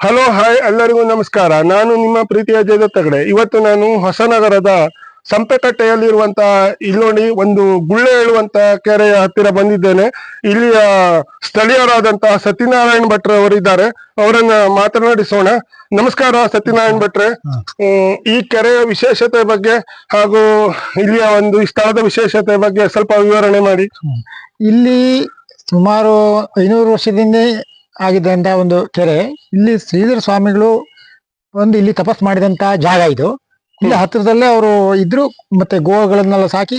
Hello hi ಎಲ್ಲರಿಗೂ ನಮಸ್ಕಾರ. ನಾನು ನಿಮ್ಮ ಪ್ರೀತಿಯ ಜಯದ ತಗಡೆ ಇವತ್ತು ನಾನು ಹೊಸನಗರದ ಸಂಪೆಕಟ್ಟೆಯಲ್ಲಿರುವಂತಹ ಇಲ್ಲೋಣಿ ಒಂದು ಗುಳ್ಳೆ ಹೇಳುವಂತ ಕೆರೆಯ ಹತ್ತಿರ ಬಂದಿದ್ದೇನೆ. ಇಲ್ಲಿಯ ಸ್ಥಳೀಯರಾದಂತಹ ಸತ್ಯನಾರಾಯಣ ಅವರು ಅವರಿದ್ದಾರೆ ಅವರನ್ನ ಮಾತನಾಡಿಸೋಣ. ನಮಸ್ಕಾರ, ಸತ್ಯನಾರಾಯಣ್ ಭಟ್ರೆ. ಈ ಕೆರೆಯ ವಿಶೇಷತೆ ಬಗ್ಗೆ ಹಾಗೂ ಇಲ್ಲಿಯ ಒಂದು ಸ್ಥಳದ ವಿಶೇಷತೆ ಬಗ್ಗೆ ಸ್ವಲ್ಪ ವಿವರಣೆ ಮಾಡಿ. ಇಲ್ಲಿ ಸುಮಾರು ಐನೂರು ವರ್ಷದಿಂದ ಆಗಿದ್ದಂತ ಒಂದು ಕೆರೆ. ಇಲ್ಲಿ ಶ್ರೀಧರ ಸ್ವಾಮಿಗಳು ಒಂದು ಇಲ್ಲಿ ತಪಸ್ ಮಾಡಿದಂತ ಜಾಗ ಇದು. ಇಲ್ಲಿ ಹತ್ತಿರದಲ್ಲೇ ಅವರು ಇದ್ರು ಮತ್ತೆ ಗೋವಾಗಳನ್ನೆಲ್ಲ ಸಾಕಿ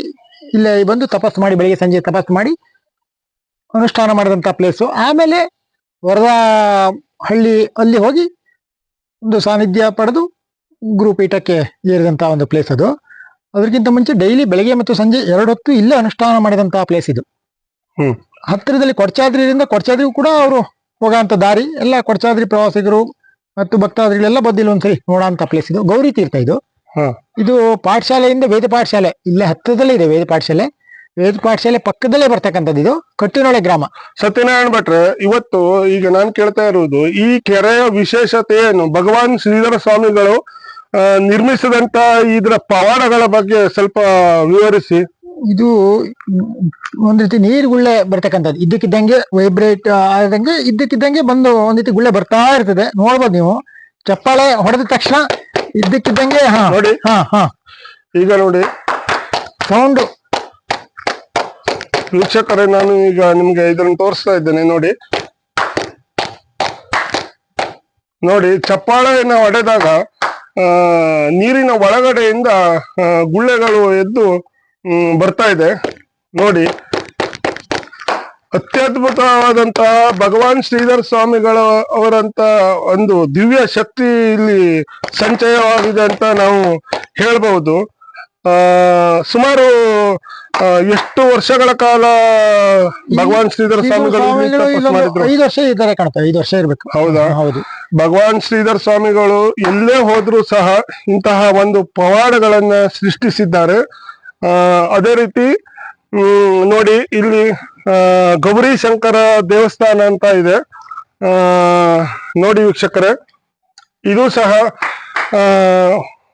ಇಲ್ಲೇ ಬಂದು ತಪಸ್ ಮಾಡಿ ಬೆಳಿಗ್ಗೆ ಸಂಜೆ ತಪಸ್ ಮಾಡಿ ಅನುಷ್ಠಾನ ಮಾಡಿದಂತ ಪ್ಲೇಸು ಆಮೇಲೆ ವರದಾ ಹಳ್ಳಿ ಅಲ್ಲಿ ಹೋಗಿ ಒಂದು ಸಾನ್ನಿಧ್ಯ ಪಡೆದು ಗುರುಪೀಠಕ್ಕೆ ಏರಿದಂತ ಒಂದು ಪ್ಲೇಸ್ ಅದು. ಅದಕ್ಕಿಂತ ಮುಂಚೆ ಡೈಲಿ ಬೆಳಗ್ಗೆ ಮತ್ತು ಸಂಜೆ ಎರಡು ಹೊತ್ತು ಇಲ್ಲೇ ಅನುಷ್ಠಾನ ಮಾಡಿದಂತಹ ಪ್ಲೇಸ್ ಇದು. ಹತ್ತಿರದಲ್ಲಿ ಕೊಡಚಾದ್ರಿಯಿಂದ ಕೊಡಚಾದ್ರಿಗೂ ಕೂಡ ಅವರು ಹೋಗೋಂಥ ದಾರಿ ಎಲ್ಲ ಕೊಡಚಾದ್ರಿ ಪ್ರವಾಸಿಗರು ಮತ್ತು ಭಕ್ತಾದ್ರಿಗಳೆಲ್ಲ ಬಂದಿಲ್ಲ ಒಂದ್ಸರಿ ನೋಡೋಂಥ ಪ್ಲೇಸ್ ಇದು. ಗೌರಿ ತೀರ್ಥ ಇದು. ಹಾ. ಇದು ಪಾಠಶಾಲೆಯಿಂದ ವೇದ ಪಾಠಶಾಲೆ ಇಲ್ಲೇ ಹತ್ತಿರದಲ್ಲೇ ಇದೆ ವೇದ ಪಾಠಶಾಲೆ. ವೇದ ಪಾಠಶಾಲೆ ಪಕ್ಕದಲ್ಲೇ ಬರ್ತಕ್ಕಂಥದ್ದು ಇದು ಕಟ್ಟಿನೊಳೆ ಗ್ರಾಮ. ಸತ್ಯನಾರಾಯಣ ಭಟ್ರೆ ಇವತ್ತು ಈಗ ನಾನು ಕೇಳ್ತಾ ಇರುವುದು ಈ ಕೆರೆಯ ವಿಶೇಷತೆ ಏನು ಭಗವಾನ್ ಶ್ರೀಧರ ಸ್ವಾಮಿಗಳು ನಿರ್ಮಿಸಿದಂತ ಇದರ ಪವಾಡಗಳ ಬಗ್ಗೆ ಸ್ವಲ್ಪ ವಿವರಿಸಿ. ಇದು ಒಂದ್ ರೀತಿ ನೀರು ಗುಳ್ಳೆ ಬರ್ತಕ್ಕಂಥದ್ದು. ಇದ್ದಕ್ಕಿದ್ದಂಗೆ ವೈಬ್ರೇಟ್ ಆದಂಗೆ ಇದ್ದಕ್ಕಿದ್ದಂಗೆ ಬಂದು ಒಂದ್ ರೀತಿ ಗುಳ್ಳೆ ಬರ್ತಾ ಇರ್ತದೆ. ನೋಡ್ಬೋದು ನೀವು. ಚಪ್ಪಾಳೆ ಹೊಡೆದ ತಕ್ಷಣ ಇದ್ದಕ್ಕಿದ್ದಂಗೆ ಹಾ ನೋಡಿ. ಹಾ ಹಾ. ಈಗ ನೋಡಿ. ಸೌಂಡ್. ವೀಕ್ಷಕರೇ ನಾನು ಈಗ ನಿಮ್ಗೆ ಇದನ್ನು ತೋರಿಸ್ತಾ ಇದ್ದೇನೆ. ನೋಡಿ. ನೋಡಿ ಚಪ್ಪಾಳೆಯನ್ನು ಹೊಡೆದಾಗ ನೀರಿನ ಒಳಗಡೆಯಿಂದ ಗುಳ್ಳೆಗಳು ಎದ್ದು ಬರ್ತಾ ಇದೆ. ನೋಡಿ. ಅತ್ಯದ್ಭುತವಾದಂತಹ ಭಗವಾನ್ ಶ್ರೀಧರ್ ಸ್ವಾಮಿಗಳ ಅವರಂತ ಒಂದು ದಿವ್ಯ ಶಕ್ತಿ ಇಲ್ಲಿ ಸಂಚಯವಾಗಿದೆ ಅಂತ ನಾವು ಹೇಳ್ಬಹುದು. ಆ ಸುಮಾರು ಎಷ್ಟು ವರ್ಷಗಳ ಕಾಲ ಭಗವಾನ್ ಶ್ರೀಧರ್ ಸ್ವಾಮಿಗಳು ಐದು ವರ್ಷ ಇದ್ದಾರೆ ಕಾಣ್ತವೆ ಐದು ವರ್ಷ ಇರ್ಬೇಕು. ಹೌದಾ? ಹೌದು. ಭಗವಾನ್ ಶ್ರೀಧರ್ ಸ್ವಾಮಿಗಳು ಎಲ್ಲೇ ಹೋದ್ರೂ ಸಹ ಇಂತಹ ಒಂದು ಪವಾಡಗಳನ್ನ ಸೃಷ್ಟಿಸಿದ್ದಾರೆ. ಅದೇ ರೀತಿ ನೋಡಿ ಇಲ್ಲಿ ಗೌರಿ ಶಂಕರ ದೇವಸ್ಥಾನ ಅಂತ ಇದೆ. ಆ ನೋಡಿ ವೀಕ್ಷಕರೇ ಇದು ಸಹ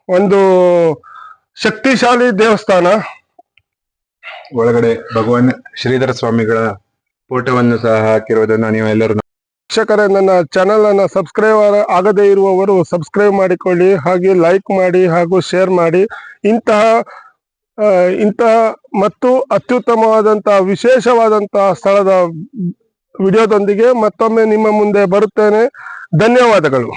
ಒಂದು ಶಕ್ತಿಶಾಲಿ ದೇವಸ್ಥಾನ. ಒಳಗಡೆ ಭಗವಾನ್ ಶ್ರೀಧರ ಸ್ವಾಮಿಗಳ ಫೋಟೋವನ್ನು ಸಹ ಹಾಕಿರುವುದನ್ನು ನೀವು ಎಲ್ಲರೂ ವೀಕ್ಷಕರೇ ನನ್ನ ಚಾನೆಲ್ ಅನ್ನ ಸಬ್ಸ್ಕ್ರೈಬ್ ಆಗದೇ ಇರುವವರು ಸಬ್ಸ್ಕ್ರೈಬ್ ಮಾಡಿಕೊಳ್ಳಿ ಹಾಗೆ ಲೈಕ್ ಮಾಡಿ ಹಾಗೂ ಶೇರ್ ಮಾಡಿ. ಇಂತಹ ಇಂತಹ ಮತ್ತು ಅತ್ಯುತ್ತಮವಾದಂತಹ ವಿಶೇಷವಾದಂತಹ ಸ್ಥಳದ ವಿಡಿಯೋದೊಂದಿಗೆ ಮತ್ತೊಮ್ಮೆ ನಿಮ್ಮ ಮುಂದೆ ಬರುತ್ತೇನೆ. ಧನ್ಯವಾದಗಳು.